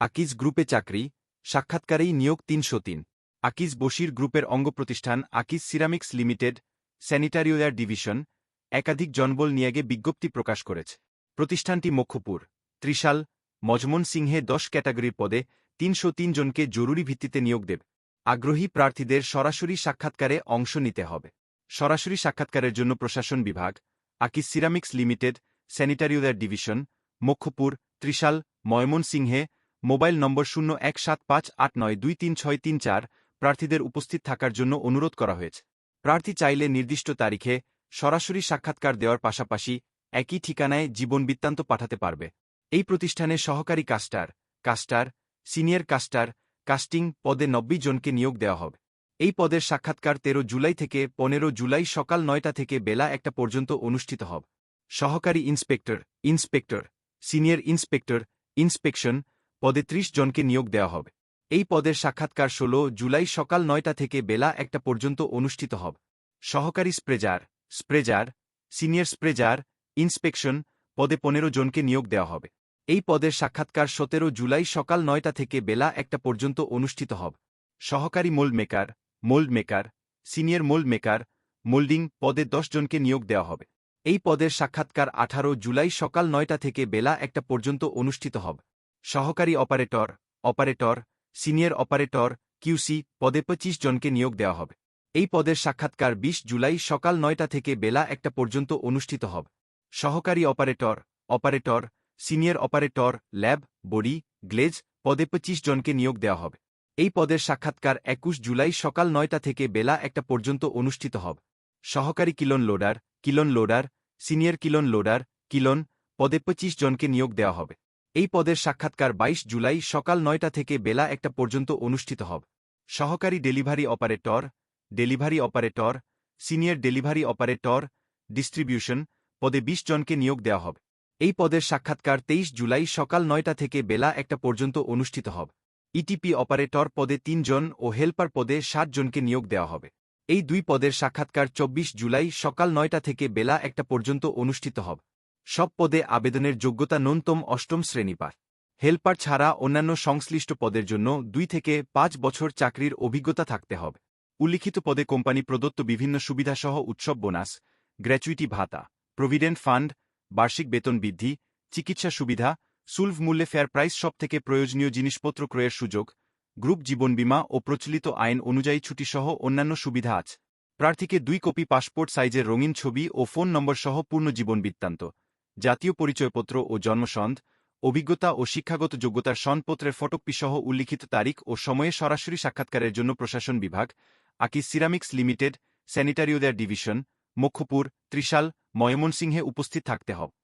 আকিজ গ্রুপে চাকরি, সাক্ষাৎকারেই নিয়োগ তিনশো তিন। আকিজ বশির গ্রুপের অঙ্গ প্রতিষ্ঠান Akij Ceramics Limited Sanitaryware Division, একাধিক জনবল নিয়োগে বিজ্ঞপ্তি প্রকাশ করেছে। প্রতিষ্ঠানটি মক্ষপুর, ত্রিশাল, মজমন সিংহে দশ ক্যাটাগরির পদে তিনশো জনকে জরুরি ভিত্তিতে নিয়োগ দেবে। আগ্রহী প্রার্থীদের সরাসরি সাক্ষাৎকারে অংশ নিতে হবে। সরাসরি সাক্ষাৎকারের জন্য প্রশাসন বিভাগ, Akij Ceramics Limited Sanitaryware Division, Mokkhapur, Trishal, ময়মনসিংহে মোবাইল নম্বর শূন্য এক সাত পাঁচ আট নয় দুই তিন ছয় তিন চার প্রার্থীদের উপস্থিত থাকার জন্য অনুরোধ করা হয়েছে। প্রার্থী চাইলে নির্দিষ্ট তারিখে সরাসরি সাক্ষাৎকার দেওয়ার পাশাপাশি একই ঠিকানায় জীবন বৃত্তান্ত পাঠাতে পারবে। এই প্রতিষ্ঠানে সহকারী caster caster, senior caster, casting পদে নব্বই জনকে নিয়োগ দেওয়া হবে। এই পদের সাক্ষাৎকার তেরো জুলাই থেকে পনেরো জুলাই সকাল নয়টা থেকে বেলা একটা পর্যন্ত অনুষ্ঠিত হবে। সহকারী inspector inspector, senior inspector, inspection পদে ত্রিশ জনকে নিয়োগ দেওয়া হবে। এই পদের সাক্ষাৎকার ষোল জুলাই সকাল নয়টা থেকে বেলা একটা পর্যন্ত অনুষ্ঠিত হবে। সহকারী স্প্রেজার স্প্রেজার, সিনিয়র স্প্রেজার, ইন্সপেকশন পদে পনেরো জনকে নিয়োগ দেওয়া হবে। এই পদের সাক্ষাৎকার সতেরো জুলাই সকাল নয়টা থেকে বেলা একটা পর্যন্ত অনুষ্ঠিত হবে। সহকারী mould maker mould maker, senior mould maker, moulding পদে দশ জনকে নিয়োগ দেওয়া হবে। এই পদের সাক্ষাৎকার আঠারো জুলাই সকাল নয়টা থেকে বেলা একটা পর্যন্ত অনুষ্ঠিত হবে। সহকারী operator operator, senior operator QC পদে পঁচিশ জনকে নিয়োগ দেওয়া হবে। এই পদের সাক্ষাৎকার ২০ জুলাই সকাল নয়টা থেকে বেলা একটা পর্যন্ত অনুষ্ঠিত হবে। সহকারী operator operator, senior operator, lab, body, glaze, পদে পঁচিশ জনকে নিয়োগ দেওয়া হবে। এই পদের সাক্ষাৎকার একুশ জুলাই সকাল নয়টা থেকে বেলা একটা পর্যন্ত অনুষ্ঠিত হবে। সহকারী kiln loader kiln loader, senior kiln loader, kiln, পদে পঁচিশ জনকে নিয়োগ দেওয়া হবে। এই পদের সাক্ষাৎকার ২২ জুলাই সকাল নয়টা থেকে বেলা একটা পর্যন্ত অনুষ্ঠিত হবে। সহকারী delivery operator delivery operator, senior delivery operator, distribution পদে ২০ জনকে নিয়োগ দেওয়া হবে। এই পদের সাক্ষাৎকার ২৩ জুলাই সকাল নয়টা থেকে বেলা একটা পর্যন্ত অনুষ্ঠিত হবে। ইটিপি অপারেটর পদে তিন জন ও হেল্পার পদে সাত জনকে নিয়োগ দেওয়া হবে। এই দুই পদের সাক্ষাৎকার ২৪ জুলাই সকাল নয়টা থেকে বেলা একটা পর্যন্ত অনুষ্ঠিত হবে। সব পদে আবেদনের যোগ্যতা ন্যূনতম অষ্টম শ্রেণি পার হেল্পার ছাড়া অন্যান্য সংশ্লিষ্ট পদের জন্য দুই থেকে পাঁচ বছর চাকরির অভিজ্ঞতা থাকতে হবে। উল্লিখিত পদে কোম্পানি প্রদত্ত বিভিন্ন সুবিধাসহ উৎসব বোনাস, গ্র্যাচুইটি ভাতা, প্রভিডেন্ট ফান্ড, বার্ষিক বেতন বৃদ্ধি, চিকিৎসা সুবিধা, সুলভ মূল্যে ফেয়ার প্রাইস সব থেকে প্রয়োজনীয় জিনিসপত্র ক্রয়ের সুযোগ, গ্রুপ জীবন বীমা ও প্রচলিত আইন অনুযায়ী ছুটিসহ অন্যান্য সুবিধা আছে। প্রার্থীকে দুই কপি পাসপোর্ট সাইজের রঙিন ছবি ও ফোন নম্বর সহ পূর্ণ জীবন বৃত্তান্ত। জাতীয় পরিচয়পত্র ও জন্মসন্দ, অভিজ্ঞতা ও শিক্ষাগত যোগ্যতার সনপত্রের ফটকপিসহ উল্লিখিত তারিখ ও সময়ে সরাসরি সাক্ষাৎকারের জন্য প্রশাসন বিভাগ আকি সিরামিক্স লিমিটেড, স্যানিটারিওদের ডিভিশন, মক্ষপুর, ত্রিশাল, ময়মনসিংহে উপস্থিত থাকতে হবে।